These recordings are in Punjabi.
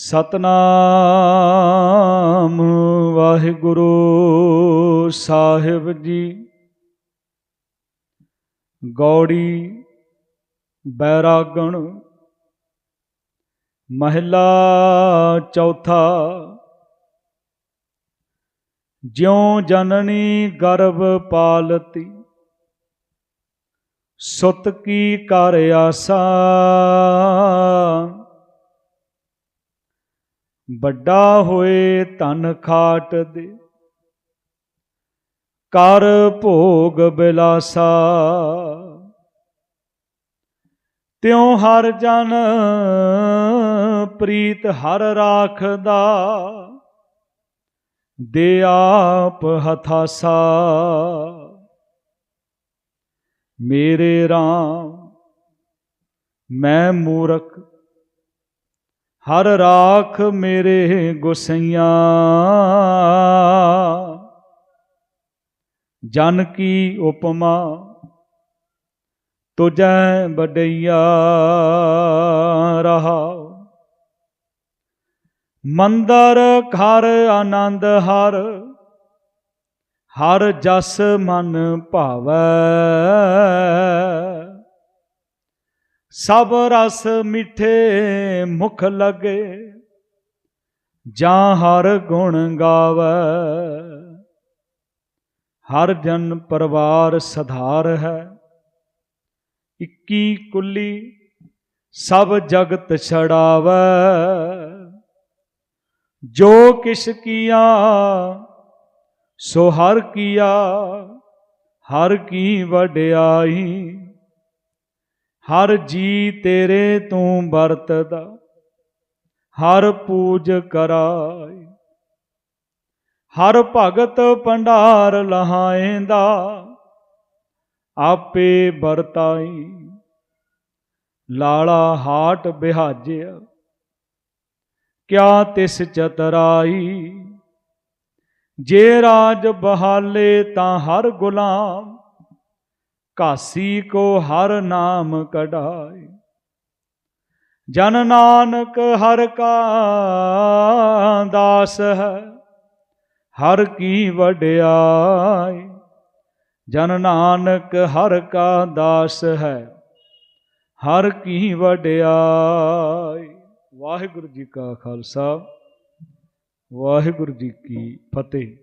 ਸਤਨਾਮ ਵਾਹਿਗੁਰੂ ਸਾਹਿਬ ਜੀ। ਗੌੜੀ, ਬੈਰਾਗਣ, ਮਹਿਲਾ ਚੌਥਾ। ਜਿਉ ਜਨਨੀ ਗਰਭ ਪਾਲਤੀ, ਸੁਤ ਕੀ ਕਰ ਆਸਾ। ਵੱਡਾ ਹੋਏ ਤਨ ਖਾਟ ਦੇ। ਕਰ ਭੋਗ ਬਿਲਾਸਾ। ਤਿਉ ਹਰ ਜਨ ਪ੍ਰੀਤ ਹਰ ਰਾਖਦਾ। ਦੇ ਆਪ ਹਥਾਸਾ। ਮੇਰੇ RAM ਮੈਂ ਮੂਰਖ ਹਰ ਰਾਖ ਮੇਰੇ ਗੁਸਈਆਂ। ਜਨ ਕੀ ਉਪਮਾ ਤੁਜੈ ਬਡਈਆ ਰਹਾ। ਮੰਦਰ ਘਰ ਆਨੰਦ ਹਰ ਹਰ ਜਸ ਮਨ ਭਾਵੈ। ਸਭ ਰਸ ਮਿੱਠੇ ਮੁਖ ਲਗੇ, ਜਾਂ ਹਰ ਗੁਣ ਗਾਵੈ। ਹਰ ਜਨ ਪਰਿਵਾਰ ਸਧਾਰ ਹੈ, ਇੱਕੀ ਕੁੱਲੀ ਸਭ ਜਗਤ ਛੜਾਵੈ ਜੋ ਕਿਛ ਕੀਆ, ਸੋ ਹਰ ਕੀਆ, ਹਰ ਕੀ ਵਡਿਆਈ। ਹਰ ਜੀ ਤੇਰੇ ਤੂੰ ਵਰਤਦਾ, ਹਰ ਪੂਜ ਕਰਾਈ ਹਰ ਭਗਤ ਭੰਡਾਰ ਲਹਾਏਂਦਾ, ਆਪੇ ਵਰਤਾਈ। ਲਾਲਾ ਹਾਟ ਬਿਹਾਜਿਆ, ਕਿਆ ਤਿਸ ਚਤਰਾਈ। ਜੇ ਰਾਜ ਬਹਾਲੇ ਤਾਂ ਹਰ ਗੁਲਾਮ ਕਾਸੀ ਕੋ ਹਰ ਨਾਮ ਕਢਾਏ। ਜਨ ਨਾਨਕ ਹਰ ਕਾ ਦਾਸ ਹੈ, ਹਰ ਕੀ ਵਡਿਆਈ ਜਨ ਨਾਨਕ ਹਰ ਕਾ ਦਾਸ ਹੈ, ਹਰ ਕੀ ਵਡਿਆਈ ਵਾਹਿਗੁਰੂ ਜੀ ਕਾ ਖਾਲਸਾ, ਵਾਹਿਗੁਰੂ ਜੀ ਕੀ ਫਤਿਹ।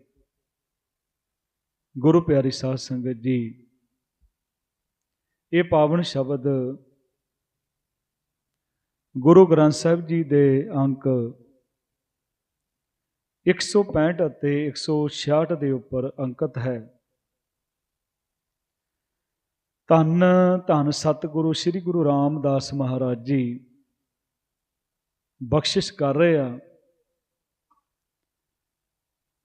ਗੁਰੂ ਪਿਆਰੀ ਸਾਧ ਸੰਗਤ ਜੀ ਇਹ ਪਾਵਨ ਸ਼ਬਦ ਗੁਰੂ ਗ੍ਰੰਥ ਸਾਹਿਬ ਜੀ ਦੇ ਅੰਕ 165 ਅਤੇ 166 ਦੇ ਉੱਪਰ ਅੰਕਿਤ ਹੈ। ਧੰਨ ਧੰਨ ਸਤਿਗੁਰੂ, ਸ੍ਰੀ ਗੁਰੂ ਰਾਮਦਾਸ ਮਹਾਰਾਜ ਜੀ, ਬਖਸ਼ਿਸ਼ ਕਰ ਰਹੇ ਆ।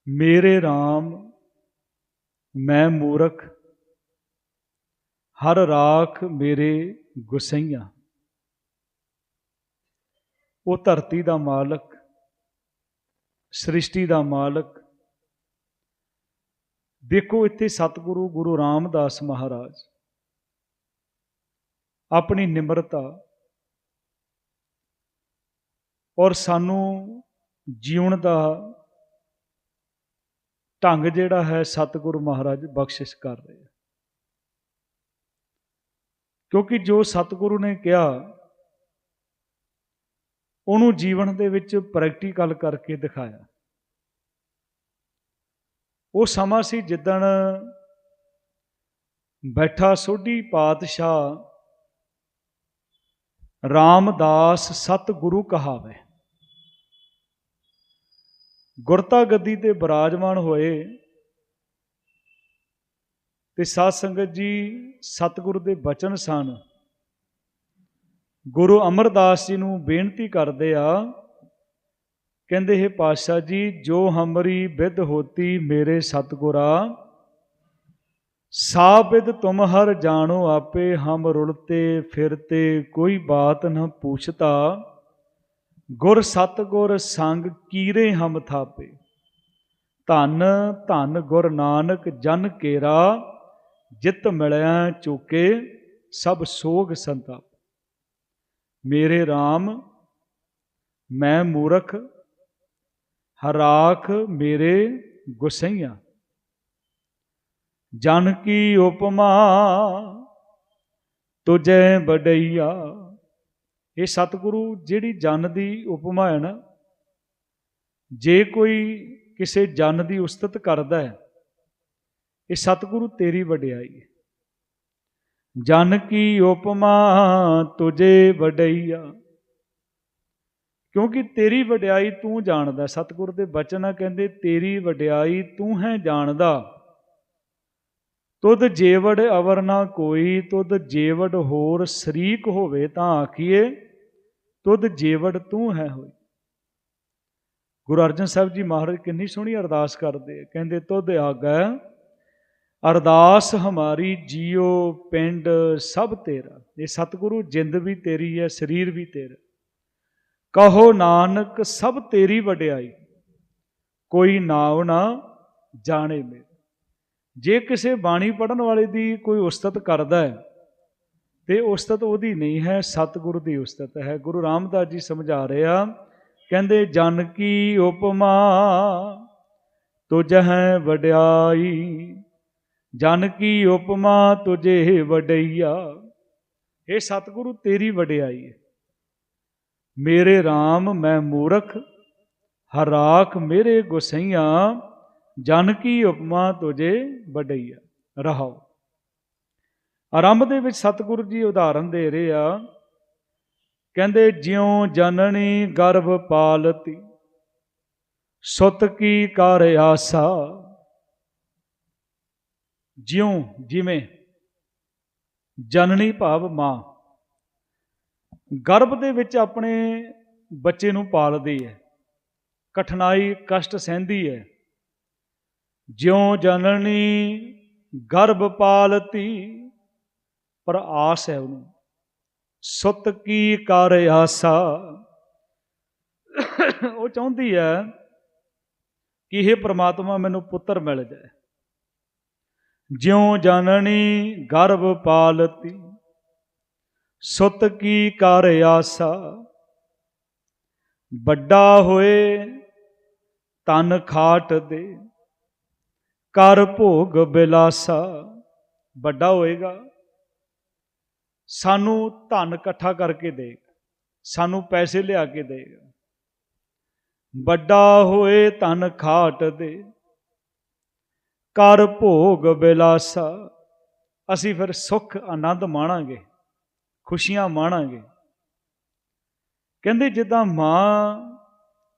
ਮੇਰੇ RAM ਮੈਂ ਮੂਰਖ ਹਰ ਰਾਖ ਮੇਰੇ ਗੁਸਈਆਂ। ਉਹ ਧਰਤੀ ਦਾ ਮਾਲਕ, ਸ੍ਰਿਸ਼ਟੀ ਦਾ ਮਾਲਕ। ਦੇਖੋ ਇੱਥੇ ਸਤਿਗੁਰੂ ਗੁਰੂ ਰਾਮਦਾਸ ਮਹਾਰਾਜ। ਆਪਣੀ ਨਿਮਰਤਾ ਔਰ ਸਾਨੂੰ ਜੀਵਨ ਦਾ ਢੰਗ ਜਿਹੜਾ ਹੈ ਸਤਿਗੁਰੂ ਮਹਾਰਾਜ ਬਖਸ਼ਿਸ਼ ਕਰ ਰਹੇ ਆ ਕਿਉਂਕਿ ਜੋ ਸਤਿਗੁਰੂ ਨੇ ਕਿਹਾ, ਉਹਨੂੰ ਜੀਵਨ ਦੇ ਵਿੱਚ ਪ੍ਰੈਕਟੀਕਲ ਕਰਕੇ ਦਿਖਾਇਆ। ਉਹ ਸਮਾਂ ਸੀ ਜਿੱਦਣ ਬੈਠਾ ਸੋਢੀ ਪਾਤਸ਼ਾਹ ਰਾਮਦਾਸ ਸਤਿਗੁਰੂ ਕਹਾਵੇ। ਗੁਰਤਾ ਗੱਦੀ ਤੇ ਬਿਰਾਜਮਾਨ ਹੋਏ ਤੇ ਸਾਧ ਸੰਗਤ ਜੀ, ਸਤਿਗੁਰ ਦੇ ਬਚਨ ਸਨ। ਗੁਰੂ ਅਮਰਦਾਸ ਜੀ ਨੂੰ ਬੇਨਤੀ ਕਰਦੇ ਆ, ਕਹਿੰਦੇ, ਹੈ ਪਾਤਸ਼ਾਹ ਜੀ, ਜੋ ਹਮਰੀ ਵਿਦ ਹੋਤੀ ਮੇਰੇ ਸਤਗੁਰਾ ਸਾਬਿਦ ਤੁਮ ਹਰ ਜਾਣੋ ਆਪੇ, ਹਮ ਰੁਲਤੇ ਫਿਰਤੇ ਕੋਈ ਬਾਤ ਨਾ ਪੁੱਛਤਾ। ਗੁਰ ਸਤਗੁਰ ਸੰਗ ਕੀਰੇ ਹਮ ਥਾਪੇ, ਧੰਨ ਧੰਨ ਗੁਰ ਨਾਨਕ ਜਨ ਕੇਰਾ ਜਿਤ ਮਿਲਿਆ ਚੁਕੇ ਸਭ ਸੋਗ ਸੰਤਾਪ। ਮੇਰੇ RAM ਮੈਂ ਮੂਰਖ, ਹਰਾਖ ਮੇਰੇ ਗੁਸਈਆ। ਜਨ ਕੀ ਉਪਮਾ ਤੁਝੈ ਬਡਈਆ ਇਹ ਸਤਿਗੁਰੂ ਜਿਹੜੀ ਜਨ ਦੀ ਉਪਮਾ ਹੈ ਨਾ, ਜੇ ਕੋਈ ਕਿਸੇ ਜਨ ਦੀ ਉਸਤਤ ਕਰਦਾ ਹੈ ਇਹ ਸਤਿਗੁਰੂ ਤੇਰੀ ਵਡਿਆਈ ਹੈ। ਜਨ ਕੀ ਉਪਮਾ ਤੁਝੇ ਵਡਈਆ। ਕਿਉਂਕਿ ਤੇਰੀ ਵਡਿਆਈ ਤੂੰ ਜਾਣਦਾ, ਸਤਿਗੁਰ ਦੇ ਬਚਨ ਆ ਕਹਿੰਦੇ, ਤੇਰੀ ਵਡਿਆਈ ਤੂੰ ਹੈ ਜਾਣਦਾ। ਤੁਧ ਜੇਵੜ ਅਵਰ ਨਾ ਕੋਈ, ਤੁਧ ਜੇਵੜ ਹੋਰ ਸ਼ਰੀਕ ਹੋਵੇ ਤਾਂ ਆਖੀਏ, ਤੁਧ ਜੇਵੜ ਤੂੰ ਹੈ ਹੋਈ। ਗੁਰੂ ਅਰਜਨ ਸਾਹਿਬ ਜੀ ਮਹਾਰਾਜ ਕਿੰਨੀ ਸੋਹਣੀ ਅਰਦਾਸ ਕਰਦੇ ਆ। ਕਹਿੰਦੇ, ਤੁਧ ਆਗੈ ਅਰਦਾਸ ਹਮਾਰੀ ਜੀਓ ਪਿੰਡ ਸਭ ਤੇਰਾ। ਇਹ ਸਤਿਗੁਰੂ, ਜਿੰਦ ਵੀ ਤੇਰੀ ਹੈ, ਸਰੀਰ ਵੀ ਤੇਰਾ। ਕਹੋ ਨਾਨਕ, ਸਭ ਤੇਰੀ ਵਡਿਆਈ। ਕੋਈ ਨਾਉ ਨਾ ਜਾਣੇ ਮੇਰੇ। ਜੇ ਕਿਸੇ ਬਾਣੀ ਪੜਨ ਵਾਲੇ ਦੀ ਕੋਈ ਉਸਤਤ ਕਰਦਾ ਹੈ, ਤੇ ਉਸਤਤ ਉਹਦੀ ਨਹੀਂ ਹੈ, ਸਤਿਗੁਰੂ ਦੀ ਉਸਤਤ ਹੈ। ਗੁਰੂ ਰਾਮਦਾਸ ਜੀ ਸਮਝਾ ਰਿਹਾ ਕਹਿੰਦੇ, ਜਨ ਕੀ ਉਪਮਾ ਤੁਝ ਹੈ ਵਡਿਆਈ। ਜਨ ਕੀ ਉਪਮਾ ਤੁਝੇ ਵਡਈਆ। ਇਹ ਸਤਿਗੁਰੂ, ਤੇਰੀ ਵਡਿਆਈ ਹੈ। ਮੇਰੇ RAM ਮੈਂ ਮੂਰਖ ਹਰਾਖ ਮੇਰੇ ਗੁਸਈਆ। ਜਨ ਕੀ ਉਪਮਾ ਤੁਝੇ ਵਡਈਆ। ਰਹਾਓ। ਆਰੰਭ ਦੇ ਵਿੱਚ ਸਤਿਗੁਰੂ ਜੀ ਉਦਾਹਰਨ ਦੇ ਰਹੇ ਆ। ਕਹਿੰਦੇ, ਜਿਉ ਜਨਨੀ ਗਰਭ ਪਾਲਤੀ, ਸੁਤ ਕੀ ਕਰ ਆਸਾ। ਜਿਉਂ ਜਿਵੇਂ ਜਨਨੀ ਭਾਵ ਮਾਂ। ਗਰਭ ਦੇ ਵਿੱਚ ਆਪਣੇ ਬੱਚੇ ਨੂੰ ਪਾਲਦੀ ਹੈ। ਕਠਿਨਾਈ, ਕਸ਼ਟ ਸਹਿੰਦੀ ਹੈ। ਜਿਉਂ ਜਨਨੀ ਗਰਭ ਪਾਲਤੀ, ਪਰ ਆਸ ਹੈ ਉਹਨੂੰ। ਸੁਤ ਕੀ ਕਰ ਆਸਾ। ਉਹ ਚਾਹੁੰਦੀ ਹੈ ਕਿ ਇਹ ਪ੍ਰਮਾਤਮਾ ਮੈਨੂੰ ਪੁੱਤਰ ਮਿਲ ਜਾਏ। ਜਿਉ ਜਨਨੀ ਗਰਭ ਪਾਲਤੀ, ਸੁਤ ਕੀ ਕਰ ਆਸਾ? ਵੱਡਾ ਹੋਏ ਤਨ ਖਾਟ ਦੇ, ਕਰ ਭੋਗ ਬਿਲਾਸਾ। ਵੱਡਾ ਹੋਏਗਾ, ਸਾਨੂੰ ਧਨ ਇਕੱਠਾ ਕਰਕੇ ਦੇਗਾ ਸਾਨੂੰ ਪੈਸੇ ਲਿਆ ਕੇ ਦੇਗਾ ਵੱਡਾ ਹੋਏ ਧਨ ਖਾਟ ਦੇ ਕਰ ਭੋਗ ਬਿਲਾਸਾ। ਅਸੀਂ ਫਿਰ ਸੁੱਖ ਆਨੰਦ ਮਾਣਾਂਗੇ, ਖੁਸ਼ੀਆਂ ਮਾਣਾਂਗੇ। ਕਹਿੰਦੇ ਜਿੱਦਾਂ ਮਾਂ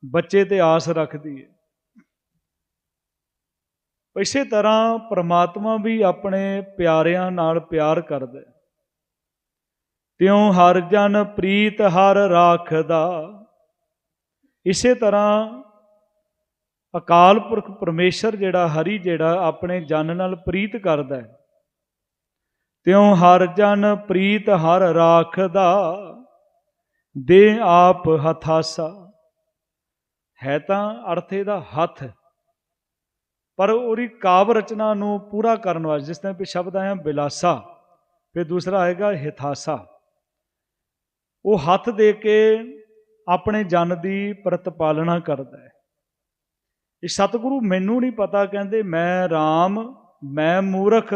ਬੱਚੇ ਤੇ ਆਸ ਰੱਖਦੀ ਹੈ। ਇਸੇ ਤਰ੍ਹਾਂ ਪ੍ਰਮਾਤਮਾ ਵੀ ਆਪਣੇ ਪਿਆਰਿਆਂ ਨਾਲ ਪਿਆਰ ਕਰਦਾ ਹੈ। ਤਿਉ ਹਰ ਜਨ ਪ੍ਰੀਤ ਹਰ ਰਾਖਦਾ। ਇਸੇ ਤਰ੍ਹਾਂ ਅਕਾਲ ਪੁਰਖ ਪਰਮੇਸ਼ਰ ਜਿਹੜਾ ਹਰੀ ਜਿਹੜਾ ਆਪਣੇ ਜਨ ਨਾਲ ਪ੍ਰੀਤ ਕਰਦਾ ਹੈ। ਤਿਉ ਹਰ ਜਨ ਪ੍ਰੀਤ ਹਰ ਰਾਖਦਾ, ਦੇ ਆਪ ਹਥਾਸਾ। ਹੈ ਤਾਂ ਅਰਥੇ ਦਾ ਹੱਥ, ਪਰ ਉਹਦੀ ਕਾਵ ਰਚਨਾ ਨੂੰ ਪੂਰਾ ਕਰਨ ਵਾਸਤੇ ਜਿਸ ਤਰ੍ਹਾਂ ਵੀ ਸ਼ਬਦ ਆਇਆ, ਬਿਲਾਸਾ, ਫਿਰ ਦੂਸਰਾ ਆਏਗਾ ਹਿਥਾਸਾ। ਉਹ ਹੱਥ ਦੇ ਕੇ ਆਪਣੇ ਜਨ ਦੀ ਪ੍ਰਤਪਾਲਣਾ ਕਰਦਾ ਹੈ। ਇਹ ਸਤਿਗੁਰੂ ਮੈਨੂੰ ਨਹੀਂ ਪਤਾ ਕਹਿੰਦੇ ਮੈਂ RAM ਮੈਂ ਮੂਰਖ,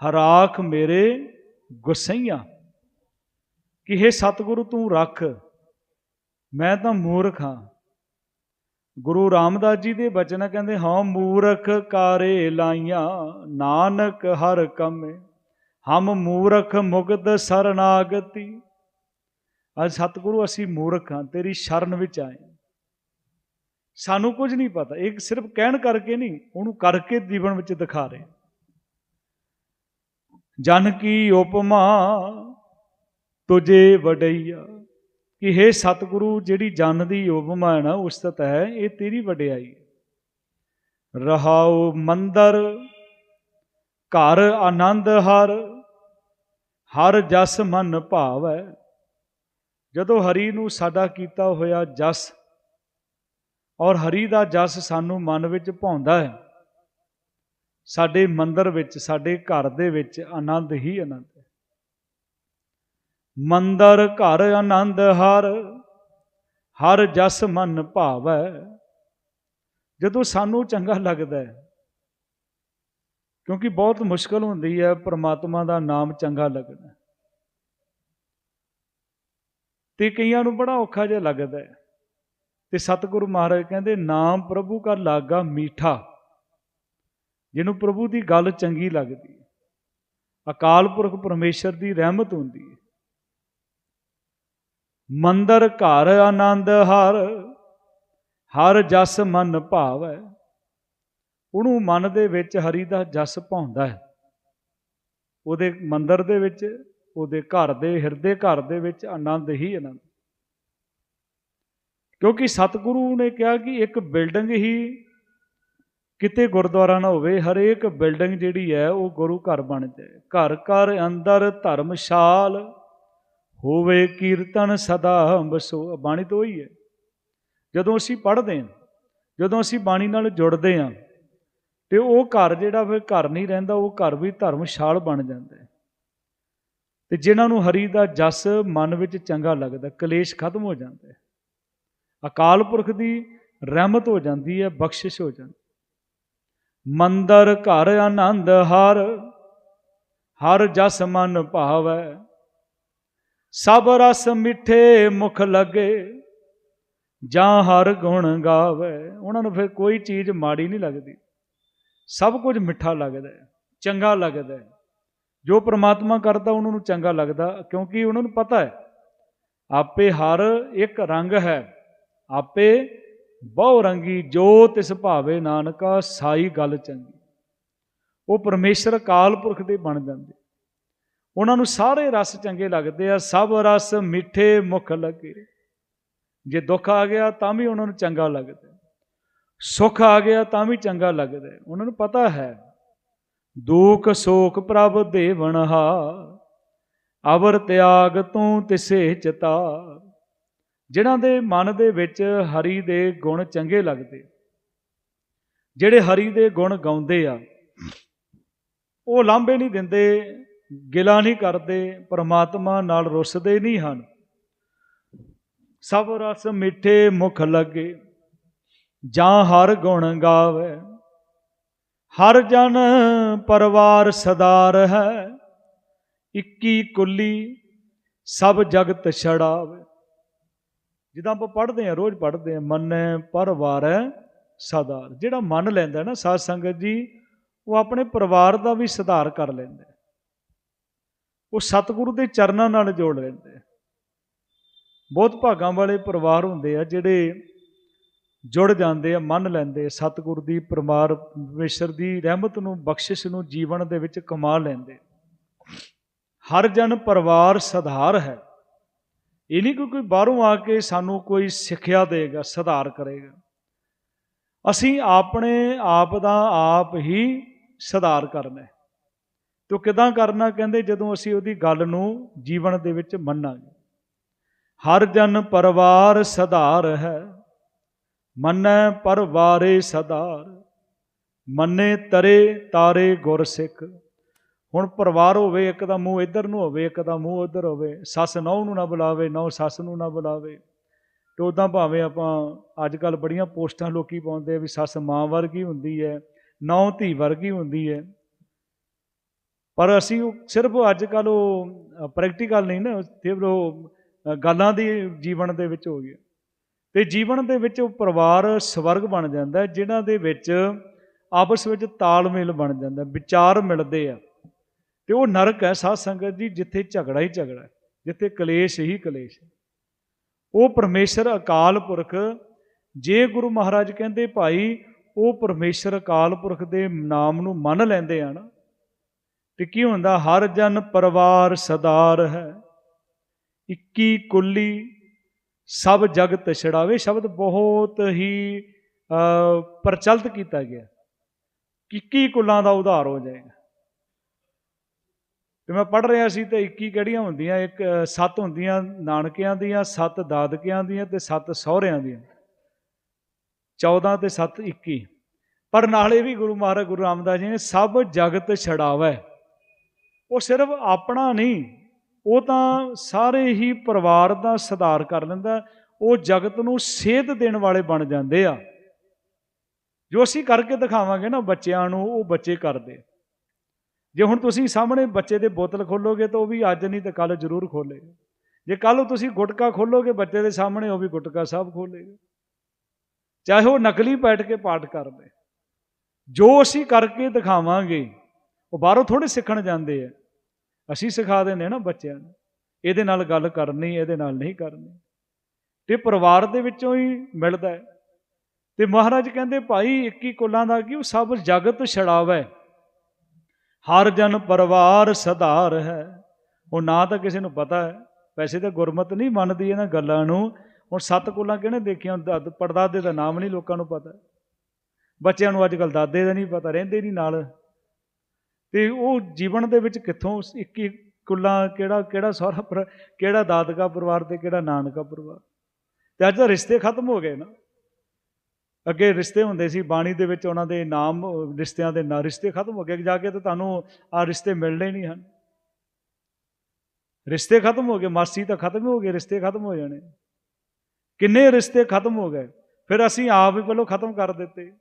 ਹਰਾਖ ਮੇਰੇ ਗੁਸਈਆ ਕਿ ਇਹ ਸਤਿਗੁਰੂ ਤੂੰ ਰੱਖ, ਮੈਂ ਤਾਂ ਮੂਰਖ ਹਾਂ। ਗੁਰੂ ਰਾਮਦਾਸ ਜੀ ਦੇ ਬਚਨ ਕਹਿੰਦੇ, ਹਾਂ ਮੂਰਖ ਕਾਰੇ ਲਾਈਆਂ, ਨਾਨਕ ਹਰ ਕਮੇ। ਹਮ ਮੂਰਖ ਮੁਗਦ ਸਰਨਾਗਤੀ। ਅੱਜ ਸਤਿਗੁਰੂ, ਅਸੀਂ ਮੂਰਖ ਹਾਂ, ਤੇਰੀ ਸ਼ਰਨ ਵਿੱਚ ਆਏ। ਸਾਨੂੰ ਕੁਝ ਨਹੀਂ ਪਤਾ ਇਹ ਸਿਰਫ ਕਹਿਣ ਕਰਕੇ ਨਹੀਂ, ਉਹਨੂੰ ਕਰਕੇ ਜੀਵਨ ਵਿੱਚ ਦਿਖਾ ਰਹੇ ਜਨ ਕੀ ਉਪਮਾ ਤੁਝੇ ਵਡਈਆ, ਕਿ हे ਸਤਿਗੁਰੂ ਜਿਹੜੀ ਜਨ ਦੀ ਉਪਮਾ ਹੈ ਨਾ ਉਸਤਤ ਹੈ, ਇਹ ਤੇਰੀ ਵਡਿਆਈ ਰਹਾਉ ਮੰਦਰ, ਘਰ ਆਨੰਦ ਹਰ ਹਰ ਜਸ ਮਨ ਭਾਵੈ। ਜਦੋਂ ਹਰੀ ਨੂੰ ਸਾਡਾ ਕੀਤਾ ਹੋਇਆ ਜਸ ਔਰ ਹਰੀ ਦਾ ਜਸ ਸਾਨੂੰ ਮਨ ਵਿੱਚ ਭਾਉਂਦਾ ਹੈ। ਸਾਡੇ ਮੰਦਰ ਵਿੱਚ, ਸਾਡੇ ਘਰ ਦੇ ਵਿੱਚ ਆਨੰਦ ਹੀ ਆਨੰਦ ਹੈ। ਮੰਦਰ ਘਰ ਆਨੰਦ ਹਰ ਹਰ ਜਸ ਮਨ ਭਾਵੈ। ਜਦੋਂ ਸਾਨੂੰ ਚੰਗਾ ਲੱਗਦਾ ਹੈ, ਕਿਉਂਕਿ ਬਹੁਤ ਮੁਸ਼ਕਲ ਹੁੰਦੀ ਹੈ, ਪ੍ਰਮਾਤਮਾ ਦਾ ਨਾਮ ਚੰਗਾ ਲੱਗਣਾ। ਤੇ ਕਈਆਂ ਨੂੰ ਬੜਾ ਔਖਾ ਜਿਹਾ ਲੱਗਦਾ ਹੈ। ਤੇ ਸਤਿਗੁਰੂ ਮਹਾਰਾਜ ਕਹਿੰਦੇ, ਨਾਮ ਪ੍ਰਭੂ ਕਾ ਲਾਗਾ ਮੀਠਾ। ਜਿਹਨੂੰ ਪ੍ਰਭੂ ਦੀ ਗੱਲ ਚੰਗੀ ਲੱਗਦੀ ਹੈ। ਅਕਾਲ ਪੁਰਖ ਪਰਮੇਸ਼ਰ ਦੀ ਰਹਿਮਤ ਹੁੰਦੀ ਹੈ। ਮੰਦਰ ਘਰ ਆਨੰਦ ਹਰ ਹਰ ਜਸ ਮਨ ਭਾਵੈ। ਉਹਨੂੰ ਮਨ ਦੇ ਵਿੱਚ ਹਰੀ ਦਾ ਜਸ ਭਾਉਂਦਾ ਹੈ। ਉਹਦੇ ਮੰਦਰ ਦੇ ਵਿੱਚ, ਉਹਦੇ ਘਰ ਦੇ, ਹਿਰਦੇ ਘਰ ਦੇ ਵਿੱਚ ਆਨੰਦ ਹੀ ਆਨੰਦ। ਕਿਉਂਕਿ ਸਤਿਗੁਰੂ ਨੇ ਕਿਹਾ ਕਿ ਇੱਕ ਬਿਲਡਿੰਗ ਹੀ ਕਿਤੇ ਗੁਰਦੁਆਰਾ ਨਾ ਹੋਵੇ, ਹਰੇਕ ਬਿਲਡਿੰਗ ਜਿਹੜੀ ਹੈ ਉਹ ਗੁਰੂ ਘਰ ਬਣ ਜਾਏ। ਘਰ ਘਰ ਅੰਦਰ ਧਰਮਸ਼ਾਲ ਹੋਵੇ, ਕੀਰਤਨ ਸਦਾ ਬਸੋ ਬਾਣੀ ਤੋਂ ਹੀ ਹੈ। ਜਦੋਂ ਅਸੀਂ ਪੜ੍ਹਦੇ ਹਾਂ, ਜਦੋਂ ਅਸੀਂ ਬਾਣੀ ਨਾਲ ਜੁੜਦੇ ਹਾਂ, ਤੇ ਉਹ ਘਰ ਜਿਹੜਾ ਫਿਰ ਘਰ ਨਹੀਂ ਰਹਿੰਦਾ, ਉਹ ਘਰ ਵੀ ਧਰਮਸ਼ਾਲ ਬਣ ਜਾਂਦਾ ਹੈ। ਤੇ ਜਿਨ੍ਹਾਂ ਨੂੰ ਹਰੀ ਦਾ ਜਸ ਮਨ ਵਿੱਚ ਚੰਗਾ ਲੱਗਦਾ, ਕਲੇਸ਼ ਖਤਮ ਹੋ ਜਾਂਦਾ ਹੈ। ਅਕਾਲ ਪੁਰਖ ਦੀ ਰਹਿਮਤ ਹੋ ਜਾਂਦੀ ਹੈ, ਬਖਸ਼ਿਸ਼ ਹੋ ਜਾਂਦੀ ਮੰਦਰ ਘਰ ਆਨੰਦ ਹਰ ਹਰ ਜਸ ਮਨ ਭਾਵੈ। ਸਭ ਰਸ ਮਿੱਠੇ ਮੁਖ ਲੱਗੇ, ਜਾਂ ਹਰ ਗੁਣ ਗਾਵੇ। ਉਹਨਾਂ ਨੂੰ ਫਿਰ ਕੋਈ ਚੀਜ਼ ਮਾੜੀ ਨਹੀਂ ਲੱਗਦੀ। ਸਭ ਕੁਝ ਮਿੱਠਾ ਲੱਗਦਾ ਹੈ, ਚੰਗਾ ਲੱਗਦਾ ਹੈ। ਜੋ ਪ੍ਰਮਾਤਮਾ ਕਰਦਾ, ਉਹਨਾਂ ਨੂੰ ਚੰਗਾ ਲੱਗਦਾ, ਕਿਉਂਕਿ ਉਹਨਾਂ ਨੂੰ ਪਤਾ ਹੈ, ਆਪੇ ਹਰ ਇੱਕ ਰੰਗ ਹੈ। ਆਪੇ ਬਹੁ ਰੰਗੀ ਜੋ ਤਿਸ ਭਾਵੇ ਨਾਨਕਾ, ਸਾਈ ਗੱਲ ਚੰਗੀ। ਉਹ ਪਰਮੇਸ਼ਰ ਕਾਲ ਪੁਰਖ ਦੇ ਬਣ ਜਾਂਦੇ। ਉਹਨਾਂ ਨੂੰ ਸਾਰੇ ਰਸ ਚੰਗੇ ਲੱਗਦੇ ਆ, ਸਭ ਰਸ ਮਿੱਠੇ ਮੁਖ ਲੱਗੇ। ਜੇ ਦੁੱਖ ਆ ਗਿਆ ਤਾਂ ਵੀ ਉਹਨਾਂ ਨੂੰ ਚੰਗਾ ਲੱਗਦਾ ਸੁੱਖ ਆ ਗਿਆ ਤਾਂ ਵੀ ਚੰਗਾ ਲੱਗਦਾ ਉਹਨਾਂ ਨੂੰ ਪਤਾ ਹੈ, ਦੁਖ ਸੋਖ ਪ੍ਰਭ ਦੇਵਨਹਾ ਅਵਰ ਤਿਆਗ ਤੂੰ ਤਿਸੇ ਚਤਾ। ਜਿਨ੍ਹਾਂ ਦੇ ਮਨ ਦੇ ਵਿੱਚ ਹਰੀ ਦੇ ਗੁਣ ਚੰਗੇ ਲੱਗਦੇ। ਜਿਹੜੇ ਹਰੀ ਦੇ ਗੁਣ ਗਾਉਂਦੇ ਆ, ਉਹ ਲਾਂਭੇ ਨਹੀਂ ਦਿੰਦੇ, ਗਿਲਾ ਨਹੀਂ ਕਰਦੇ, ਪਰਮਾਤਮਾ ਨਾਲ ਰੁੱਸਦੇ ਨਹੀਂ ਹਨ। ਸਭ ਰਸ ਮਿੱਠੇ ਮੁਖ ਲੱਗੇ, ਜਾਂ ਹਰ ਗੁਣ ਗਾਵੇ। ਹਰ ਜਨ ਪਰਵਾਰ ਸਦਾਰ ਹੈ ਇੱਕੀ ਕੁੱਲੀ ਸਭ ਜਗਤ ਛੜਾਵੇ ਜਿੱਦਾਂ ਆਪਾਂ ਪੜ੍ਹਦੇ ਆ ਰੋਜ਼ ਪੜ੍ਹਦੇ ਆ ਮੰਨੈ, ਪਰਵਾਰੈ ਸਦਾਰ ਜਿਹੜਾ ਮੰਨ ਲੈਂਦਾ ਨਾ ਸਾਧ ਸੰਗਤ ਜੀ, ਉਹ ਆਪਣੇ ਪਰਿਵਾਰ ਦਾ ਵੀ ਸੁਧਾਰ ਕਰ ਲੈਂਦਾ ਉਹ ਸਤਿਗੁਰੂ ਦੇ ਚਰਨਾਂ ਨਾਲ ਜੋੜ ਲੈਂਦੇ ਬਹੁਤ ਭਾਗਾਂ ਵਾਲੇ ਪਰਿਵਾਰ ਹੁੰਦੇ ਆ ਜਿਹੜੇ ਜੁੜ ਜਾਂਦੇ ਆ, ਮੰਨ ਲੈਂਦੇ ਸਤਿਗੁਰ ਦੀ ਪਰਮਾਰ ਪਰਮੇਸ਼ਰ ਦੀ ਰਹਿਮਤ ਨੂੰ, ਬਖਸ਼ਿਸ਼ ਨੂੰ ਜੀਵਨ ਦੇ ਵਿੱਚ ਕਮਾ ਲੈਂਦੇ ਹਰ ਜਨ ਪਰਿਵਾਰ ਸਧਾਰ ਹੈ। ਇਹ ਨਹੀਂ ਕਿ ਕੋਈ ਬਾਹਰੋਂ ਆ ਕੇ ਸਾਨੂੰ ਕੋਈ ਸਿੱਖਿਆ ਦੇਗਾ, ਸੁਧਾਰ ਕਰੇਗਾ। ਅਸੀਂ ਆਪਣੇ ਆਪ ਦਾ ਆਪ ਹੀ ਸੁਧਾਰ ਕਰਨਾ ਹੈ। ਤੇ ਕਿਦਾਂ ਕਰਨਾ, ਕਹਿੰਦੇ ਜਦੋਂ ਅਸੀਂ ਉਹਦੀ ਗੱਲ ਨੂੰ ਜੀਵਨ ਦੇ ਵਿੱਚ ਮੰਨਾਂਗੇ। ਹਰ ਜਨ ਪਰਿਵਾਰ ਸਧਾਰ ਹੈ, ਮੰਨੈ ਪਰਵਾਰੇ ਸਧਾਰ, ਮੰਨੇ ਤਰੇ ਤਾਰੇ ਗੁਰ ਸਿੱਖ ਹੁਣ ਪਰਿਵਾਰ ਹੋਵੇ, ਇੱਕ ਦਾ ਮੂੰਹ ਇੱਧਰ ਨੂੰ ਹੋਵੇ, ਇੱਕ ਦਾ ਮੂੰਹ ਉੱਧਰ ਹੋਵੇ, ਸੱਸ ਨੌ ਨੂੰ ਨਾ ਬੁਲਾਵੇ ਨੌ ਸੱਸ ਨੂੰ ਨਾ ਬੁਲਾਵੇ, ਤੇ ਉਦਾਂ ਭਾਵੇਂ ਆਪਾਂ ਅੱਜ ਕੱਲ ਬੜੀਆਂ ਪੋਸਟਾਂ ਲੋਕੀ ਪਾਉਂਦੇ ਆ ਵੀ ਸੱਸ ਮਾਂ ਵਰਗੀ ਹੁੰਦੀ ਹੈ ਨੌ ਧੀ ਵਰਗੀ ਹੁੰਦੀ ਹੈ, ਪਰ ਅਸੀਂ ਉਹ ਸਿਰਫ ਅੱਜ ਕੱਲ ਉਹ ਪ੍ਰੈਕਟੀਕਲ ਨਹੀਂ ਨਾ ਤੇ ਉਹ ਗੱਲਾਂ ਦੀ ਜੀਵਨ ਦੇ ਵਿੱਚ ਹੋ ਗਈ ਤੇ ਜੀਵਨ ਦੇ ਵਿੱਚ ਉਹ ਪਰਿਵਾਰ ਸਵਰਗ ਬਣ ਜਾਂਦਾ ਜਿਨ੍ਹਾਂ ਦੇ ਵਿੱਚ ਆਪਸ ਵਿੱਚ ਤਾਲਮੇਲ ਬਣ ਜਾਂਦਾ ਵਿਚਾਰ ਮਿਲਦੇ ਆ। ਤੇ ਉਹ ਨਰਕ ਹੈ ਸਾਧ ਸੰਗਤ ਜੀ ਜਿੱਥੇ ਝਗੜਾ ਹੀ ਝਗੜਾ ਜਿੱਥੇ ਕਲੇਸ਼ ਹੀ ਕਲੇਸ਼ ਉਹ ਪਰਮੇਸ਼ਰ ਅਕਾਲ ਪੁਰਖ, ਜੇ ਗੁਰੂ ਮਹਾਰਾਜ ਕਹਿੰਦੇ ਭਾਈ, ਉਹ ਪਰਮੇਸ਼ਰ ਅਕਾਲ ਪੁਰਖ ਦੇ ਨਾਮ ਨੂੰ ਮੰਨ ਲੈਂਦੇ ਆ ਨਾ, ਤੇ ਕੀ ਹੁੰਦਾ? ਹਰ ਜਨ ਪਰਿਵਾਰ ਸਦਾਰ ਹੈ। ਇੱਕੀ ਕੁੱਲੀ ਸਭ ਜਗਤ ਛੜਾਵੇ ਸ਼ਬਦ ਬਹੁਤ ਹੀ ਪ੍ਰਚਲਿਤ ਕੀਤਾ ਗਿਆ। ਇੱਕੀ ਕੁੱਲਾਂ ਦਾ ਉਧਾਰ ਹੋ ਜਾਏਗਾ। ਤੇ ਮੈਂ ਪੜ ਰਿਹਾ ਸੀ ਤੇ 21 ਕਿਹੜੀਆਂ ਹੁੰਦੀਆਂ? ਇੱਕ ਸੱਤ ਹੁੰਦੀਆਂ, ਨਾਨਕਿਆਂ ਦੀਆਂ, ਸੱਤ ਦਾਦਕਿਆਂ ਦੀਆਂ ਤੇ ਸੱਤ ਸਹੁਰਿਆਂ ਦੀਆਂ। 14 ਤੇ 7 21 ਪਰ ਨਾਲੇ ਵੀ ਗੁਰੂ ਮਹਾਰਾਜ, ਗੁਰੂ ਰਾਮਦਾਸ ਜੀ ਨੇ ਸਭ ਜਗਤ ਛੜਾਵੇ ਉਹ ਸਿਰਫ ਆਪਣਾ ਨਹੀਂ, ਉਹ ਤਾਂ ਸਾਰੇ ਹੀ ਪਰਿਵਾਰ ਦਾ ਸੁਧਾਰ ਕਰ ਲੈਂਦਾ। ਉਹ ਜਗਤ ਨੂੰ ਸੇਧ ਦੇਣ ਵਾਲੇ ਬਣ ਜਾਂਦੇ ਆ। ਜੋ ਅਸੀਂ ਕਰਕੇ ਦਿਖਾਵਾਂਗੇ ਨਾ ਬੱਚਿਆਂ ਨੂੰ, ਉਹ ਬੱਚੇ ਕਰਦੇ ਜੇ ਹੁਣ ਤੁਸੀਂ ਸਾਹਮਣੇ ਬੱਚੇ ਦੇ ਬੋਤਲ ਖੋਲੋਗੇ ਤਾਂ ਉਹ ਵੀ ਅੱਜ ਨਹੀਂ ਤਾਂ ਕੱਲ ਜ਼ਰੂਰ ਖੋਲੇਗਾ ਜੇ ਕੱਲ ਤੁਸੀਂ ਗੁਟਕਾ ਖੋਲੋਗੇ ਬੱਚੇ ਦੇ ਸਾਹਮਣੇ, ਉਹ ਵੀ ਗੁਟਕਾ ਸਾਹਿਬ ਖੋਲੇਗਾ ਚਾਹੇ ਉਹ ਨਕਲੀ ਬੈਠ ਕੇ ਪਾਠ ਕਰਦੇ ਜੋ ਅਸੀਂ ਕਰਕੇ ਦਿਖਾਵਾਂਗੇ, ਉਹ ਬਾਹਰੋਂ ਥੋੜੇ ਸਿੱਖਣ ਜਾਂਦੇ ਆ। ਅਸੀਂ ਸਿਖਾ ਦਿੰਦੇ ਹਾਂ ਨਾ ਬੱਚਿਆਂ ਨੂੰ। ਇਹਦੇ ਨਾਲ ਗੱਲ ਕਰਨੀ, ਇਹਦੇ ਨਾਲ ਨਹੀਂ ਕਰਨੀ। ਤੇ ਪਰਿਵਾਰ ਦੇ ਵਿੱਚੋਂ ਹੀ ਮਿਲਦਾ ਹੈ। ਤੇ ਮਹਾਰਾਜ ਕਹਿੰਦੇ, ਭਾਈ 21 ਕੁੱਲਾਂ ਦਾ ਕੀ ਉਹ ਸਭ ਜਗਤ ਛੜਾਵੇ ਹਰ ਜਨ ਪਰਿਵਾਰ ਸਧਾਰ ਹੈ। ਉਹ ਨਾ ਤਾਂ ਕਿਸੇ ਨੂੰ ਪਤਾ ਹੈ। ਵੈਸੇ ਤਾਂ ਗੁਰਮਤ ਨਹੀਂ ਮੰਨਦੀ ਇਹਨਾਂ ਗੱਲਾਂ ਨੂੰ। ਹੁਣ ਸੱਤ ਕੁਲਾਂ ਕਿਹਨੇ ਦੇਖੀਆਂ? ਦਾਦ- ਪੜਦਾਦੇ ਦਾ ਨਾਮ ਨਹੀਂ ਲੋਕਾਂ ਨੂੰ ਪਤਾ। ਬੱਚਿਆਂ ਨੂੰ ਅੱਜ ਕੱਲ ਦਾਦੇ ਦਾ ਨਹੀਂ ਪਤਾ, ਰਹਿੰਦੇ ਨਹੀਂ ਨਾਲ। ਤੇ ਉਹ ਜੀਵਨ ਦੇ ਵਿੱਚ ਕਿੱਥੋਂ 21 ਕੁੱਲਾਂ ਕਿਹੜਾ ਕਿਹੜਾ ਸਹੁਰਾ ਪਰ, ਕਿਹੜਾ ਦਾਦਕਾ ਪਰਿਵਾਰ ਤੇ ਕਿਹੜਾ ਨਾਨਕਾ ਪਰਿਵਾਰ? ਤੇ ਅੱਜ ਤਾਂ ਰਿਸ਼ਤੇ ਖਤਮ ਹੋ ਗਏ ਨਾ। ਅੱਗੇ ਰਿਸ਼ਤੇ ਹੁੰਦੇ ਸੀ, ਬਾਣੀ ਦੇ ਵਿੱਚ ਉਹਨਾਂ ਦੇ ਨਾਮ, ਰਿਸ਼ਤਿਆਂ ਦੇ ਨਾਂ, ਰਿਸ਼ਤੇ ਖਤਮ ਹੋ ਗਏ। ਜਾ ਕੇ ਤਾਂ ਤੁਹਾਨੂੰ ਆ ਰਿਸ਼ਤੇ ਮਿਲਣੇ ਹੀ ਨਹੀਂ ਹਨ। ਰਿਸ਼ਤੇ ਖਤਮ ਹੋ ਗਏ, ਮਾਸੀ ਤਾਂ ਖਤਮ ਹੋ ਗਏ ਰਿਸ਼ਤੇ ਖਤਮ ਹੋ ਜਾਣੇ। ਕਿੰਨੇ ਰਿਸ਼ਤੇ ਖਤਮ ਹੋ ਗਏ। ਫਿਰ ਅਸੀਂ ਆਪ ਹੀ ਪਹਿਲਾਂ ਖਤਮ ਕਰ ਦਿੱਤੇ।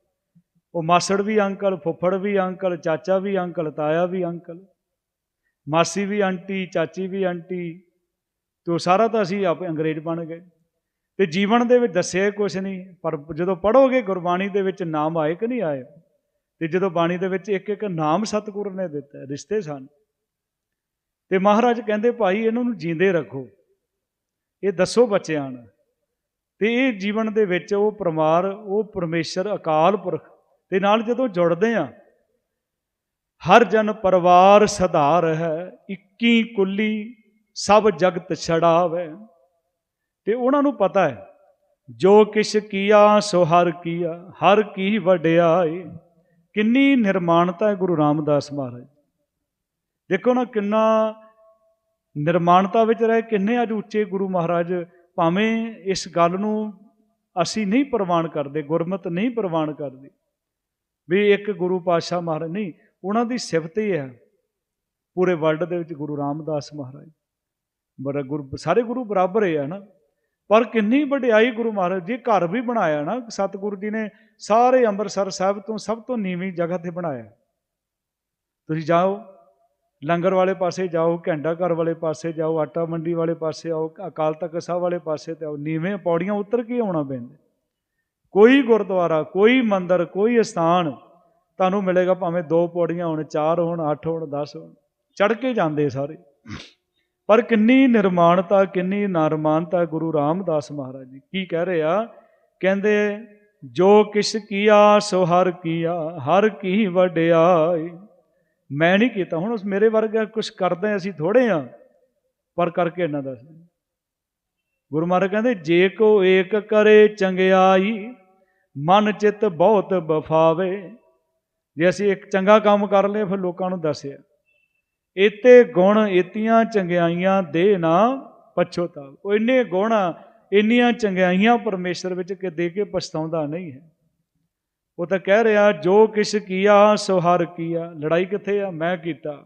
ਉਹ ਮਾਸੜ ਵੀ ਅੰਕਲ, ਫੁੱਫੜ ਵੀ ਅੰਕਲ, ਚਾਚਾ ਵੀ ਅੰਕਲ, ਤਾਇਆ ਵੀ ਅੰਕਲ, ਮਾਸੀ ਵੀ ਆਂਟੀ, ਚਾਚੀ ਵੀ ਆਂਟੀ, ਤੇ ਉਹ ਸਾਰਾ ਤਾਂ ਅਸੀਂ ਆਪ ਅੰਗਰੇਜ਼ ਬਣ ਗਏ। ਤੇ ਜੀਵਨ ਦੇ ਵਿੱਚ ਦੱਸਿਆ ਕੁਝ ਨਹੀਂ, ਪਰ ਜਦੋਂ ਪੜੋਗੇ ਗੁਰਬਾਣੀ ਦੇ ਵਿੱਚ ਨਾਮ ਆਏ ਕਿ ਨਹੀਂ ਆਏ? ਤੇ ਜਦੋਂ ਬਾਣੀ ਦੇ ਵਿੱਚ ਇੱਕ ਇੱਕ ਨਾਮ ਸਤਿਗੁਰ ਨੇ ਦਿੱਤਾ ਰਿਸ਼ਤੇ ਸਨ। ਤੇ ਮਹਾਰਾਜ ਕਹਿੰਦੇ, ਭਾਈ, ਇਹਨਾਂ ਨੂੰ ਜੀਂਦੇ ਰੱਖੋ। ਇਹ ਦੱਸੋ ਬੱਚਿਆਂ ਨੂੰ। ਤੇ ਇਹ ਜੀਵਨ ਦੇ ਵਿੱਚ ਉਹ ਪਰਮਾਰ ਉਹ ਪਰਮੇਸ਼ਰ, ਅਕਾਲ ਪੁਰਖ ਤੇ ਨਾਲ ਜਦੋਂ ਜੁੜਦੇ ਆ, ਹਰ ਜਨ ਪਰਿਵਾਰ ਸਧਾਰ ਹੈ 21 ਕੁੱਲੀ ਸਭ ਜਗਤ ਛੜਾਵੇ ਤੇ ਉਹਨਾਂ ਨੂੰ ਪਤਾ ਹੈ, ਜੋ ਕਿਛ ਕੀਆ ਸੋ ਹਰ ਕੀਆ, ਹਰ ਕੀ ਵਡਿਆਈ ਕਿੰਨੀ ਨਿਰਮਾਣਤਾ ਹੈ ਗੁਰੂ ਰਾਮਦਾਸ ਮਹਾਰਾਜ। ਦੇਖੋ ਨਾ ਕਿੰਨਾ ਨਿਰਮਾਣਤਾ ਵਿੱਚ ਰਹੇ, ਕਿੰਨੇ ਅੱਜ ਉੱਚੇ ਗੁਰੂ ਮਹਾਰਾਜ, ਭਾਵੇਂ ਇਸ ਗੱਲ ਨੂੰ ਅਸੀਂ ਨਹੀਂ ਪ੍ਰਵਾਨ ਕਰਦੇ, ਗੁਰਮਤ ਨਹੀਂ ਪ੍ਰਵਾਨ ਕਰਦੇ, ਵੀ ਇੱਕ ਗੁਰੂ ਪਾਤਸ਼ਾਹ ਮਹਾਰਾਜ, ਨਹੀਂ, ਉਹਨਾਂ ਦੀ ਸਿਫਤ ਹੀ ਹੈ, ਪੂਰੇ ਵਰਲਡ ਦੇ ਵਿੱਚ ਗੁਰੂ ਰਾਮਦਾਸ ਮਹਾਰਾਜ। ਬੜਾ ਗੁਰੂ, ਸਾਰੇ ਗੁਰੂ ਬਰਾਬਰ ਹੀ ਹੈ ਨਾ। ਪਰ ਕਿੰਨੀ ਵਡਿਆਈ ਗੁਰੂ ਮਹਾਰਾਜ ਜੀ ਘਰ ਵੀ ਬਣਾਇਆ ਨਾ, ਸਤਿਗੁਰੂ ਜੀ ਨੇ ਸਾਰੇ ਅੰਮ੍ਰਿਤਸਰ ਸਾਹਿਬ ਤੋਂ ਸਭ ਤੋਂ ਨੀਵੀਂ ਜਗ੍ਹਾ ਤੇ ਬਣਾਇਆ। ਤੁਸੀਂ ਜਾਓ, ਲੰਗਰ ਵਾਲੇ ਪਾਸੇ ਜਾਓ, ਘੰਟਾ ਘਰ ਵਾਲੇ ਪਾਸੇ ਜਾਓ, ਆਟਾ ਮੰਡੀ ਵਾਲੇ ਪਾਸੇ ਆਓ, ਅਕਾਲ ਤਖਤ ਸਾਹਿਬ ਵਾਲੇ ਪਾਸੇ ਤੇ ਆਓ, ਨੀਵੇਂ ਪੌੜੀਆਂ ਉਤਰ ਕੇ ਆਉਣਾ ਪੈਂਦਾ ਕੋਈ ਗੁਰਦੁਆਰਾ, ਕੋਈ ਮੰਦਿਰ, ਕੋਈ ਸਥਾਨ ਤੁਹਾਨੂੰ ਮਿਲੇਗਾ ਭਾਵੇਂ ਦੋ ਪੌੜੀਆਂ ਹੋਣ, ਚਾਰ ਹੋਣ, ਅੱਠ ਹੋਣ 10 ਹੋਣ ਚੜ ਕੇ ਜਾਂਦੇ ਸਾਰੇ। ਪਰ ਕਿੰਨੀ ਨਿਰਮਾਣਤਾ, ਕਿੰਨੀ ਨਰਮਾਨਤਾ ਗੁਰੂ ਰਾਮਦਾਸ ਮਹਾਰਾਜ ਜੀ ਕੀ ਕਹਿ ਰਹੇ ਆ? ਕਹਿੰਦੇ, ਜੋ ਕਿਛ ਕੀਆ ਸੋ ਹਰ ਕੀਆ, ਹਰ ਕੀ ਵਡਿਆਈ। ਮੈਂ ਨਹੀਂ ਕੀਤਾ, ਹੁਣ ਉਸ ਮੇਰੇ ਵਰਗਾ ਕੁਝ ਕਰਦੇ ਅਸੀਂ ਥੋੜੇ ਆ, ਪਰ ਕਰਕੇ ਇਹਨਾਂ ਦਾ ਗੁਰੂ ਮਹਾਰਾਜ ਕਹਿੰਦੇ, ਜੇ ਕੋ ਏਕ ਕਰੇ ਚੰਗਿਆਈ, ਮਨ ਚਿੱਤ ਬਹੁਤ ਬਫਾਵੇ ਜੇ ਅਸੀਂ ਇੱਕ ਚੰਗਾ ਕੰਮ ਕਰ ਲਏ, ਫਿਰ ਲੋਕਾਂ ਨੂੰ ਦੱਸਿਆ ਇਤੇ ਗੁਣ ਇਤੀਆਂ ਚੰਗਿਆਈਆਂ ਦੇ ਨਾ ਪਛੋਤਾ ਉਹ ਇੰਨੇ ਗੁਣ ਇੰਨੀਆਂ ਚੰਗਿਆਈਆਂ ਪਰਮੇਸ਼ਰ ਵਿੱਚ ਕਿ ਦੇ ਕੇ ਪਛਤਾਉਂਦਾ ਨਹੀਂ ਹੈ। ਉਹ ਤਾਂ ਕਹਿ ਰਿਹਾ, ਜੋ ਕਿਛ ਕੀਆ, ਸੋ ਹਰ ਕੀਆ। ਲੜਾਈ ਕਿੱਥੇ ਆ? ਮੈਂ ਕੀਤਾ,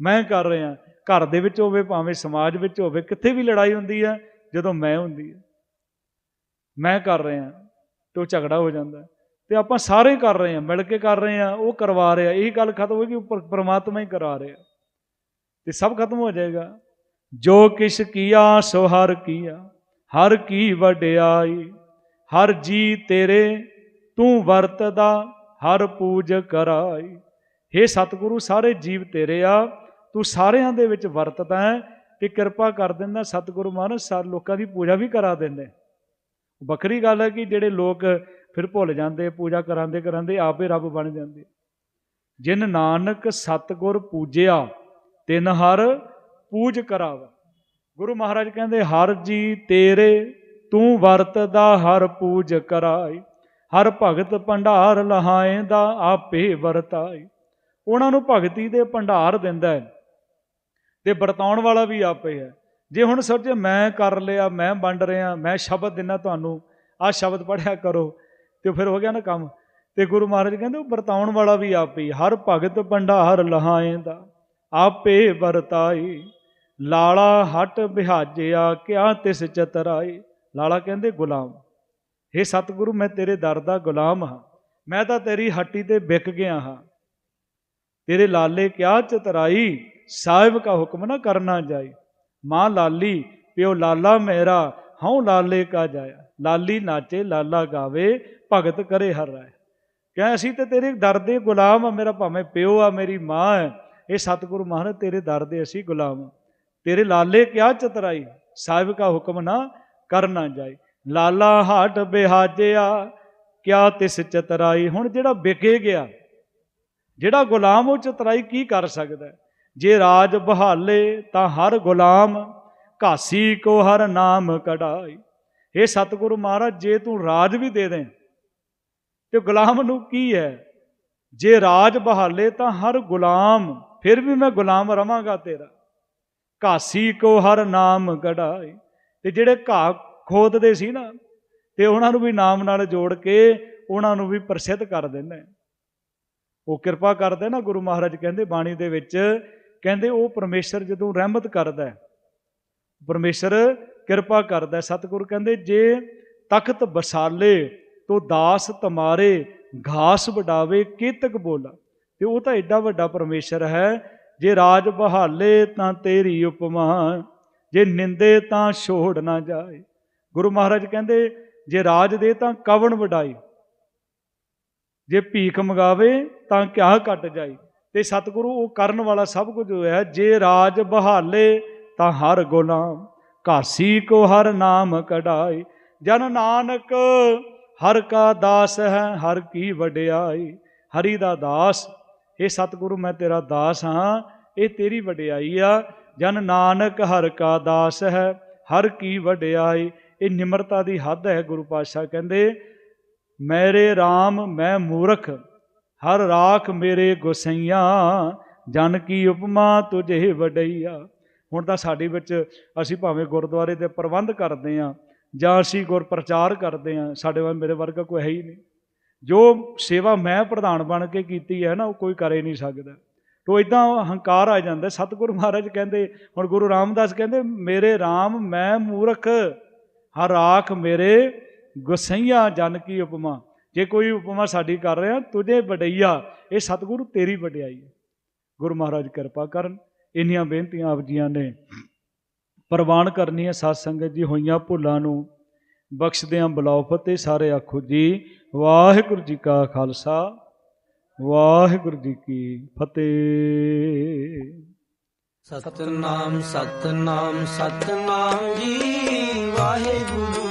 ਮੈਂ ਕਰ ਰਿਹਾ। ਘਰ ਦੇ ਵਿੱਚ ਹੋਵੇ, ਭਾਵੇਂ ਸਮਾਜ ਵਿੱਚ ਹੋਵੇ, ਕਿੱਥੇ ਵੀ ਲੜਾਈ ਹੁੰਦੀ ਹੈ ਜਦੋਂ ਮੈਂ ਹੁੰਦੀ ਹੈ ਮੈਂ ਕਰ ਰਿਹਾ ਤੇ ਉਹ ਝਗੜਾ ਹੋ ਜਾਂਦਾ। ਤੇ ਆਪਾਂ ਸਾਰੇ ਕਰ ਰਹੇ ਹਾਂ ਮਿਲ ਕੇ ਕਰ ਰਹੇ ਹਾਂ ਉਹ ਕਰਵਾ ਰਿਹਾ। ਇਹ ਗੱਲ ਖਤਮ ਹੋਏਗੀ ਉੱਪਰ ਪ੍ਰਮਾਤਮਾ ਹੀ ਕਰਾ ਰਿਹਾ। ਤੇ ਸਭ ਖਤਮ ਹੋ ਜਾਏਗਾ। ਜੋ ਕਿਛ ਕੀਆ, ਸੋ ਹਰ ਕੀਆ। ਹਰ ਕੀ ਵਡਿਆਈ, ਹਰ ਜੀ ਤੇਰੇ, ਤੂੰ ਵਰਤਦਾ, ਹਰ ਪੂਜ ਕਰਾਈ। हे ਸਤਿਗੁਰੂ, ਸਾਰੇ ਜੀਵ ਤੇਰੇ ਆ। ਤੂੰ ਸਾਰਿਆਂ ਦੇ ਵਿੱਚ ਵਰਤਦਾ ਹੈ ਤੇ ਕਿਰਪਾ ਕਰ ਦਿੰਦਾ ਸਤਿਗੁਰੂ ਮਹਾਰਾਜ, ਸਾਰੇ ਲੋਕਾਂ ਦੀ ਪੂਜਾ ਵੀ ਕਰਾ ਦਿੰਦੇ। ਵੱਖਰੀ ਗੱਲ ਹੈ ਕਿ ਜਿਹੜੇ ਲੋਕ ਫਿਰ ਭੁੱਲ ਜਾਂਦੇ, ਪੂਜਾ ਕਰਾਂਦੇ ਕਰਾਂਦੇ ਆਪੇ ਰੱਬ ਬਣ ਜਾਂਦੇ। ਜਿਨ ਨਾਨਕ ਸਤਿਗੁਰ ਪੂਜਿਆ ਤਿਨ ਹਰ ਪੂਜ ਕਰਾਵਾ। ਗੁਰੂ ਮਹਾਰਾਜ ਕਹਿੰਦੇ, ਹਰ ਜੀ ਤੇਰੇ, ਤੂੰ ਵਰਤਦਾ ਹਰ ਪੂਜ ਕਰਾਈ। ਹਰ ਭਗਤ ਭੰਡਾਰ ਲਹਾਏਂਦਾ ਆਪੇ ਵਰਤਾਈ। ਉਹਨਾਂ ਨੂੰ ਭਗਤੀ ਦੇ ਭੰਡਾਰ ਦਿੰਦਾ ਹੈ। ਤੇ ਵਰਤਾਉਣ ਵਾਲਾ ਵੀ ਆਪੇ ਹੈ। ਜੇ ਹੁਣ ਸੋਚੇ ਮੈਂ ਕਰ ਲਿਆ, ਮੈਂ ਵੰਡ ਰਿਹਾ, ਮੈਂ ਸ਼ਬਦ ਦਿਨਾ ਤੁਹਾਨੂੰ, ਆਹ ਸ਼ਬਦ ਪੜਿਆ ਕਰੋ, ਤੇ ਫਿਰ ਹੋ ਗਿਆ ਨਾ ਕੰਮ। ਤੇ ਗੁਰੂ ਮਹਾਰਾਜ ਕਹਿੰਦੇ ਉਹ ਵਰਤਾਉਣ ਵਾਲਾ ਵੀ ਆਪੇ ਹਰ ਭਗਤ ਭੰਡਾਰ ਲਹਾਏਂਦਾ ਆਪੇ ਵਰਤਾਈ। ਲਾਲਾ ਹਟ ਬਿਹਾਜਿਆ, ਕਿਆ ਤਿਸ ਚਤਰਾਈ। ਲਾਲਾ ਕਹਿੰਦੇ, ਗੁਲਾਮ हे ਸਤਿਗੁਰੂ, ਮੈਂ ਤੇਰੇ ਦਰ ਦਾ ਗੁਲਾਮ ਹਾਂ। ਮੈਂ ਤਾਂ ਤੇਰੀ ਹੱਟੀ ਤੇ ਵਿਕ ਗਿਆ ਹਾਂ। ਤੇਰੇ ਲਾਲੇ ਕਿਆ ਚਤਰਾਈ? ਸਾਹਿਬ ਕਾ ਹੁਕਮ ਨਾ ਕਰਨਾ ਜਾਈ। ਮਾਂ ਲਾਲੀ, ਪਿਓ ਲਾਲਾ ਮੇਰਾ, ਹਉ ਲਾਲੇ ਕਾ ਜਾਇਆ। ਲਾਲੀ ਨਾਚੇ, ਲਾਲਾ ਗਾਵੇ, ਭਗਤ ਕਰੇ ਹਰ ਰਾਏ। ਕਹਿ, ਅਸੀਂ ਤੇ ਤੇਰੇ ਦਰ ਦੇ ਗੁਲਾਮ ਆ ਮੇਰਾ ਭਾਵੇਂ ਪਿਓ ਆ, ਮੇਰੀ ਮਾਂ ਹੈ। ਇਹ ਸਤਿਗੁਰੂ ਮਹਾਰਾਜ, ਤੇਰੇ ਦਰ ਦੇ ਅਸੀਂ ਗੁਲਾਮ ਤੇਰੇ ਲਾਲੇ ਕਿਆ ਚਤਰਾਈ? ਸਾਹਿਬ ਕਾ ਹੁਕਮ ਨਾ ਕਰਨਾ ਜਾਏ। ਲਾਲਾ ਹਾਟ ਬਿਹਾਜਿਆ, ਕਿਆ ਤਿਸ ਚਤਰਾਈ? ਹੁਣ ਜਿਹੜਾ ਵਿਕੇ ਗਿਆ, ਜਿਹੜਾ ਗੁਲਾਮ ਉਹ ਚਤਰਾਈ ਕੀ ਕਰ ਸਕਦਾ ਜੇ ਰਾਜ ਬਹਾਲੇ ਤਾਂ ਹਰ ਗੁਲਾਮ ਘਾਸੀ ਕੋ ਹਰ ਨਾਮ ਕਢਾਈ। ਇਹ ਸਤਿਗੁਰੂ ਮਹਾਰਾਜ, ਜੇ ਤੂੰ ਰਾਜ ਵੀ ਦੇ ਦੇ, ਤੇ ਗੁਲਾਮ ਨੂੰ ਕੀ ਹੈ? ਜੇ ਰਾਜ ਬਹਾਲੇ ਤਾਂ ਹਰ ਗੁਲਾਮ ਫਿਰ ਵੀ ਮੈਂ ਗੁਲਾਮ ਰਵਾਂਗਾ ਤੇਰਾ। ਘਾਸੀ ਕੋ ਹਰ ਨਾਮ ਕਢਾਈ ਤੇ ਜਿਹੜੇ ਘਾਹ ਖੋਦਦੇ ਸੀ ਨਾ ਤੇ ਉਹਨਾਂ ਨੂੰ ਵੀ ਨਾਮ ਨਾਲ ਜੋੜ ਕੇ ਉਹਨਾਂ ਨੂੰ ਵੀ ਪ੍ਰਸਿੱਧ ਕਰ ਦਿੰਦਾ ਉਹ ਕਿਰਪਾ ਕਰਦਾ ਨਾ ਗੁਰੂ ਮਹਾਰਾਜ ਕਹਿੰਦੇ ਬਾਣੀ ਦੇ ਵਿੱਚ ਕਹਿੰਦੇ ਉਹ ਪਰਮੇਸ਼ਰ ਜਦੋਂ ਰਹਿਮਤ ਕਰਦਾ ਹੈ, ਪਰਮੇਸ਼ਰ ਕਿਰਪਾ ਕਰਦਾ ਹੈ। ਸਤਿਗੁਰੂ ਕਹਿੰਦੇ ਜੇ ਤਖਤ ਬਸਾਲੇ ਤੋ ਦਾਸ ਤਮਾਰੇ ਘਾਸ ਵਡਾਵੇ ਕੀਤਕ ਬੋਲਾ। ਤੇ ਉਹ ਤਾਂ ਐਡਾ ਵੱਡਾ ਪਰਮੇਸ਼ਰ ਹੈ। ਜੇ ਰਾਜ ਬਹਾਲੇ ਤਾਂ ਤੇਰੀ ਉਪਮਾ ਜੇ ਨਿੰਦੇ ਤਾਂ ਛੋੜ ਨਾ ਜਾਏ। ਗੁਰੂ ਮਹਾਰਾਜ ਕਹਿੰਦੇ, ਜੇ ਰਾਜ ਦੇ ਤਾਂ ਕਵਣ ਵਡਾਈ ਜੇ ਭੀਖ ਮੰਗਾਵੇ ਤਾਂ ਕਿਆ ਕੱਟ ਜਾਈ ਤੇ ਸਤਿਗੁਰੂ, ਉਹ ਕਰਨ ਵਾਲਾ ਸਭ ਕੁਝ ਹੋਇਆ ਜੇ ਰਾਜ ਬਹਾਲੇ ਤਾਂ ਹਰ ਗੁਲਾਮ, ਘਾਸੀ ਕੋ ਹਰ ਨਾਮ ਕਢਾਈ ਜਨ ਨਾਨਕ, ਹਰ ਕਾ ਦਾਸ ਹੈ, ਹਰ ਕੀ ਵਡਿਆਈ ਹਰੀ ਦਾ ਦਾਸ ਇਹ ਸਤਿਗੁਰੂ, ਮੈਂ ਤੇਰਾ ਦਾਸ ਹਾਂ, ਇਹ ਤੇਰੀ ਵਡਿਆਈ ਆ। ਜਨ ਨਾਨਕ ਹਰ ਕਾ ਦਾਸ ਹੈ, ਹਰ ਕੀ ਵਡਿਆਈ। ਇਹ ਨਿਮਰਤਾ ਦੀ ਹੱਦ ਹੈ ਗੁਰੂ ਪਾਤਸ਼ਾਹ ਕਹਿੰਦੇ, ਮੇਰੇ RAM ਮੈਂ ਮੂਰਖ, ਹਰ ਰਾਖ ਮੇਰੇ ਗੁਸਈਆ, ਜਨ ਕੀ ਉਪਮਾ ਤੁਝੇ ਵਡਈਆ। ਹੁਣ ਤਾਂ ਸਾਡੇ ਵਿੱਚ ਅਸੀਂ ਭਾਵੇਂ ਗੁਰਦੁਆਰੇ ਦੇ ਪ੍ਰਬੰਧ ਕਰਦੇ ਆ ਜਾਂ ਅਸੀਂ ਗੁਰ ਪ੍ਰਚਾਰ ਕਰਦੇ ਆ ਸਾਡੇ ਵੱਲ ਮੇਰੇ ਵਰਗਾ ਕੋਈ ਹੈ ਹੀ ਨਹੀਂ। ਜੋ ਸੇਵਾ ਮੈਂ ਪ੍ਰਧਾਨ ਬਣ ਕੇ ਕੀਤੀ ਹੈ ਨਾ, ਉਹ ਕੋਈ ਕਰ ਹੀ ਨਹੀਂ ਸਕਦਾ। ਤੋ ਇਦਾਂ ਹੰਕਾਰ ਆ ਜਾਂਦਾ ਸਤਿਗੁਰੂ ਮਹਾਰਾਜ ਕਹਿੰਦੇ, ਹੁਣ ਗੁਰੂ ਰਾਮਦਾਸ ਕਹਿੰਦੇ, ਮੇਰੇ RAM ਮੈਂ ਮੂਰਖ, ਹਰ ਰਾਖ ਮੇਰੇ ਗੁਸਈਆ ਜਨ ਕੀ ਉਪਮਾ। ਜੇ ਕੋਈ ਉਪਮਾ ਸਾਡੀ ਕਰ ਰਿਹਾ, ਤੁਝੇ ਵਡਈਆ, ਇਹ ਸਤਿਗੁਰੂ ਤੇਰੀ ਵਡਿਆਈ ਹੈ। ਗੁਰੂ ਮਹਾਰਾਜ ਕਿਰਪਾ ਕਰਨ, ਇੰਨੀਆਂ ਬੇਨਤੀਆਂ ਆਪ ਜੀਆਂ ਨੇ ਪ੍ਰਵਾਨ ਕਰਨੀ ਹੈ ਸਾਧ ਸੰਗਤ ਜੀ ਹੋਈਆਂ ਭੁੱਲਾਂ ਨੂੰ ਬਖਸ਼ਦੇ ਆਂ ਬੁਲਾਓ ਫਤਿਹ ਸਾਰੇ ਆਖੋ ਜੀ। ਵਾਹਿਗੁਰੂ ਜੀ ਕਾ ਖਾਲਸਾ, ਵਾਹਿਗੁਰੂ ਜੀ ਕੀ ਫਤਿਹ। ਸਤਨਾਮ ਸਤਨਾਮ ਸਤਨਾਮ ਜੀ, ਵਾਹਿਗੁਰੂ